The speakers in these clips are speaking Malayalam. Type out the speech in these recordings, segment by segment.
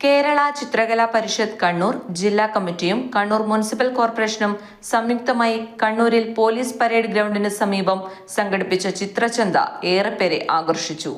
കേരള ചിത്രകലാ പരിഷത്ത് കണ്ണൂർ ജില്ലാ കമ്മിറ്റിയും കണ്ണൂർ മുനിസിപ്പൽ കോർപ്പറേഷനും സംയുക്തമായി കണ്ണൂരിൽ പോലീസ് പരേഡ് ഗ്രൗണ്ടിന് സമീപം സംഘടിപ്പിച്ച ചിത്രചന്ത ഏറെപ്പേരെ ആകർഷിച്ചു.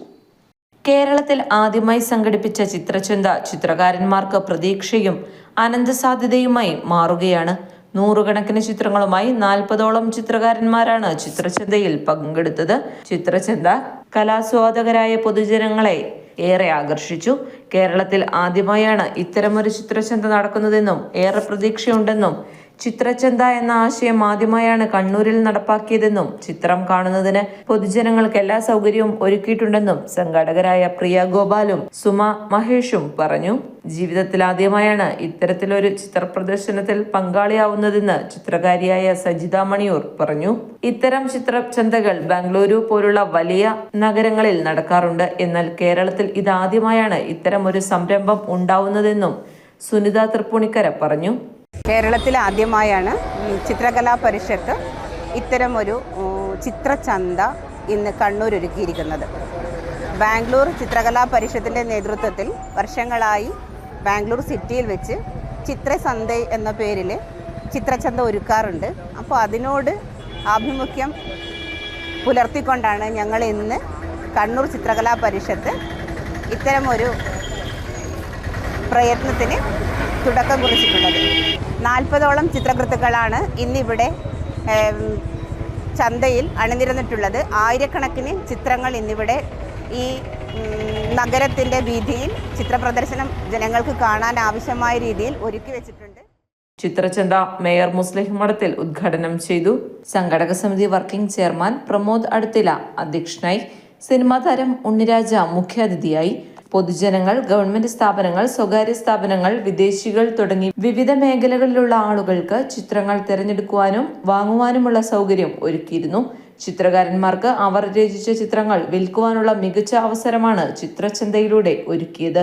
കേരളത്തിൽ ആദ്യമായി സംഘടിപ്പിച്ച ചിത്രചന്ത ചിത്രകാരന്മാർക്ക് പ്രതീക്ഷയും അനന്തസാധ്യതയുമായി മാറുകയാണ്. നൂറുകണക്കിന് ചിത്രങ്ങളുമായി നാൽപ്പതോളം ചിത്രകാരന്മാരാണ് ചിത്രചന്തയിൽ പങ്കെടുത്തത്. ചിത്രചന്ത കലാസ്വാദകരായ പൊതുജനങ്ങളെ ഏറെ ആകർഷിച്ചു. കേരളത്തിൽ ആദ്യമായാണ് ഇത്തരമൊരു ചിത്രചന്ത നടക്കുന്നതെന്നും ഏറെ പ്രതീക്ഷയുണ്ടെന്നും ചിത്രചന്ത എന്ന ആശയം ആദ്യമായാണ് കണ്ണൂരിൽ നടപ്പാക്കിയതെന്നും ചിത്രം കാണുന്നതിന് പൊതുജനങ്ങൾക്ക് എല്ലാ സൗകര്യവും ഒരുക്കിയിട്ടുണ്ടെന്നും സംഘാടകരായ പ്രിയ ഗോപാലും സുമ മഹേഷും പറഞ്ഞു. ജീവിതത്തിൽ ആദ്യമായാണ് ഇത്തരത്തിലൊരു ചിത്രപ്രദർശനത്തിൽ പങ്കാളിയാവുന്നതെന്ന് ചിത്രകാരിയായ സജിത മണിയൂർ പറഞ്ഞു. ഇത്തരം ചിത്രചന്തകൾ ബാംഗ്ലൂരു പോലുള്ള വലിയ നഗരങ്ങളിൽ നടക്കാറുണ്ട്. എന്നാൽ കേരളത്തിൽ ഇതാദ്യമായാണ് ഇത്തരം ഒരു സംരംഭം ഉണ്ടാവുന്നതെന്നും സുനിത തൃപ്പൂണിക്കര പറഞ്ഞു. കേരളത്തിൽ ആദ്യമായാണ് ചിത്രകലാ പരിഷത്ത് ഇത്തരമൊരു ചിത്രചന്ത ഇന്ന് കണ്ണൂർ ഒരുക്കിയിരിക്കുന്നത് ബാംഗ്ലൂർ ചിത്രകലാ പരിഷത്തിന്റെ നേതൃത്വത്തിൽ വർഷങ്ങളായി ബാംഗ്ലൂർ സിറ്റിയിൽ വെച്ച് ചിത്രസന്ത എന്ന പേരിൽ ചിത്രചന്ത ഒരുക്കാറുണ്ട്. അപ്പോൾ അതിനോട് ആഭിമുഖ്യം പുലർത്തിക്കൊണ്ടാണ് ഞങ്ങൾ ഇന്ന് കണ്ണൂർ ചിത്രകലാ പരിഷത്ത് ഇത്തരമൊരു പ്രയത്നത്തിന് തുടക്കം കുറിച്ചിട്ടുള്ളത്. നാൽപ്പതോളം ചിത്രകൃത്തുക്കളാണ് ഇന്നിവിടെ ചന്തയിൽ അണിനിരന്നിട്ടുള്ളത്. ആയിരക്കണക്കിന് ചിത്രങ്ങൾ ഇന്നിവിടെ ഈ നഗരത്തിന്റെ വീതിയിൽ ചിത്രപ്രദർശനം ജനങ്ങൾക്ക് കാണാൻ ആവശ്യമായ രീതിയിൽ ഒരുക്കി വെച്ചിട്ടുണ്ട്. ചിത്രചന്ത മേയർ മുസ്ലിം മഠത്തിൽ ഉദ്ഘാടനം ചെയ്തു. സംഘടക സമിതി വർക്കിംഗ് ചെയർമാൻ പ്രമോദ് അടുത്തില അധ്യക്ഷനായി. സിനിമാ താരം ഉണ്ണിരാജ മുഖ്യാതിഥിയായി. പൊതുജനങ്ങൾ ഗവൺമെന്റ് സ്ഥാപനങ്ങൾ സ്വകാര്യ സ്ഥാപനങ്ങൾ വിദേശികൾ തുടങ്ങി വിവിധ മേഖലകളിലുള്ള ആളുകൾക്ക് ചിത്രങ്ങൾ തിരഞ്ഞെടുക്കുവാനും വാങ്ങുവാനുമുള്ള സൗകര്യം ഒരുക്കിയിരുന്നു. ചിത്രകാരന്മാർക്ക് അവർ രചിച്ച ചിത്രങ്ങൾ വിൽക്കുവാനുള്ള മികച്ച അവസരമാണ് ചിത്രചന്തയിലൂടെ ഒരുക്കിയത്.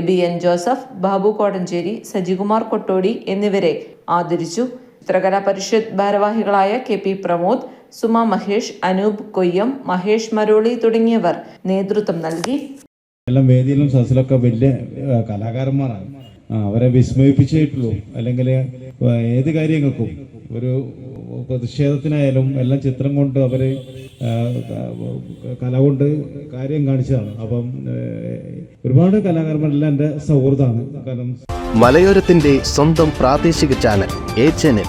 എബി എൻ ജോസഫ് ബാബു കോടഞ്ചേരി സജികുമാർ കൊട്ടോടി എന്നിവരെ ആദരിച്ചു. ചിത്രകലാ പരിഷത്ത് ഭാരവാഹികളായ കെ പി പ്രമോദ് സുമ മഹേഷ് അനൂപ് കൊയ്യം മഹേഷ് മരോളി തുടങ്ങിയവർ നേതൃത്വം നൽകി. എല്ലാം വേദിയിലും സദസ്സിലൊക്കെ വലിയ കലാകാരന്മാരാണ്. അവരെ വിസ്മയിപ്പിച്ചിട്ടുള്ളൂ. അല്ലെങ്കിൽ ഏത് കാര്യങ്ങൾക്കും ഒരു പ്രതിഷേധത്തിനായാലും എല്ലാം ചിത്രം കൊണ്ട് അവർ കല കൊണ്ട് കാര്യം കാണിച്ചതാണ്. അപ്പം ഒരുപാട് കലാകാരന്മാരെല്ലാം എന്റെ സൗഹൃദമാണ്. കാരണം മലയോരത്തിന്റെ സ്വന്തം പ്രാദേശിക ചാനൽ എ ചാനൽ.